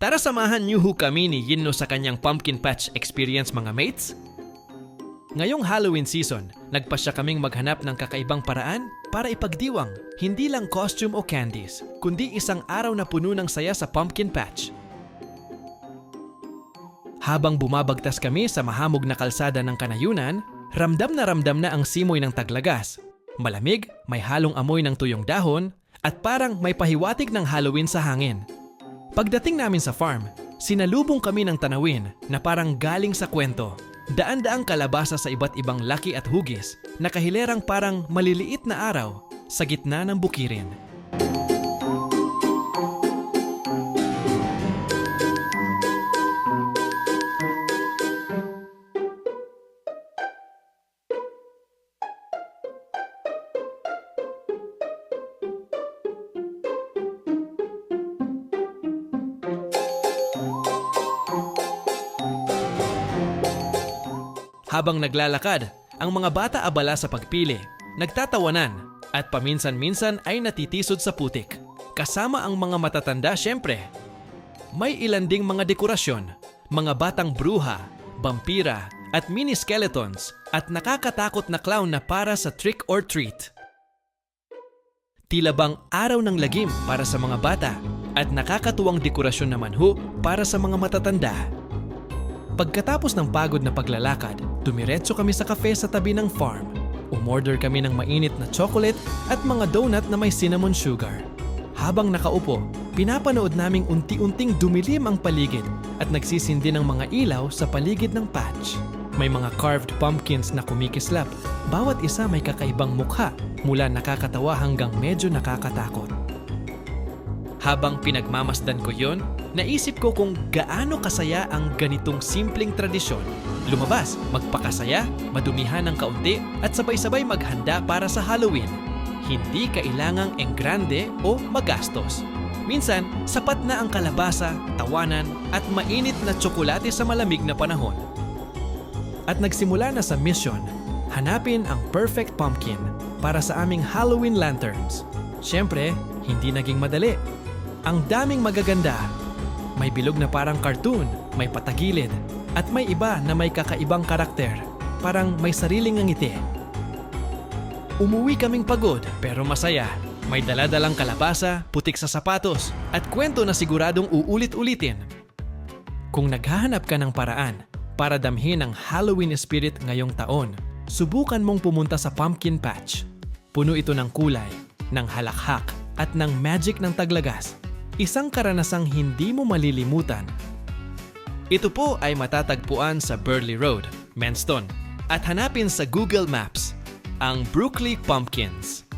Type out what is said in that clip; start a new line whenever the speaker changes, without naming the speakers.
Tara samahan niyo ho kami ni Yinno sa kanyang pumpkin patch experience mga mates. Ngayong Halloween season, nagpasya kaming maghanap ng kakaibang paraan para ipagdiwang hindi lang costume o candies, kundi isang araw na puno ng saya sa pumpkin patch. Habang bumabagtas kami sa mahamog na kalsada ng kanayunan, ramdam na ramdam na ang simoy ng taglagas. Malamig, may halong amoy ng tuyong dahon, at parang may pahiwatig ng Halloween sa hangin. Pagdating namin sa farm, sinalubong kami ng tanawin na parang galing sa kwento. Daan-daang kalabasa sa iba't ibang laki at hugis, nakahilerang parang maliliit na araw sa gitna ng bukirin. Habang naglalakad, ang mga bata abala sa pagpili, nagtatawanan, at paminsan-minsan ay natitisod sa putik. Kasama ang mga matatanda syempre. May ilan ding mga dekorasyon, mga batang bruha, vampira, at mini skeletons, at nakakatakot na clown na para sa trick or treat. Tila bang araw ng lagim para sa mga bata, at nakakatuwang dekorasyon naman ho para sa mga matatanda. Pagkatapos ng pagod na paglalakad, tumiretso kami sa kafe sa tabi ng farm. Umorder kami ng mainit na chocolate at mga donut na may cinnamon sugar. Habang nakaupo, pinapanood naming unti-unting dumilim ang paligid at nagsisindi ng mga ilaw sa paligid ng patch. May mga carved pumpkins na kumikislap. Bawat isa may kakaibang mukha mula nakakatawa hanggang medyo nakakatakot. Habang pinagmamasdan ko yon, naisip ko kung gaano kasaya ang ganitong simpleng tradisyon. Lumabas, magpakasaya, madumihan ng kaunti at sabay-sabay maghanda para sa Halloween. Hindi kailangang enggrande o magastos. Minsan, sapat na ang kalabasa, tawanan at mainit na tsokolate sa malamig na panahon. At nagsimula na sa mission, hanapin ang perfect pumpkin para sa aming Halloween lanterns. Siyempre, hindi naging madali. Ang daming magaganda. May bilog na parang cartoon, may patagilid, at may iba na may kakaibang karakter. Parang may sariling ngiti. Umuwi kaming pagod pero masaya. May daladalang kalabasa, putik sa sapatos, at kwento na siguradong uulit-ulitin. Kung naghahanap ka ng paraan para damhin ang Halloween spirit ngayong taon, subukan mong pumunta sa pumpkin patch. Puno ito ng kulay, ng halakhak, at ng magic ng taglagas. Isang karanasang hindi mo malilimutan. Ito po ay matatagpuan sa Burley Road, Menston, at hanapin sa Google Maps ang Brooklyn Pumpkins.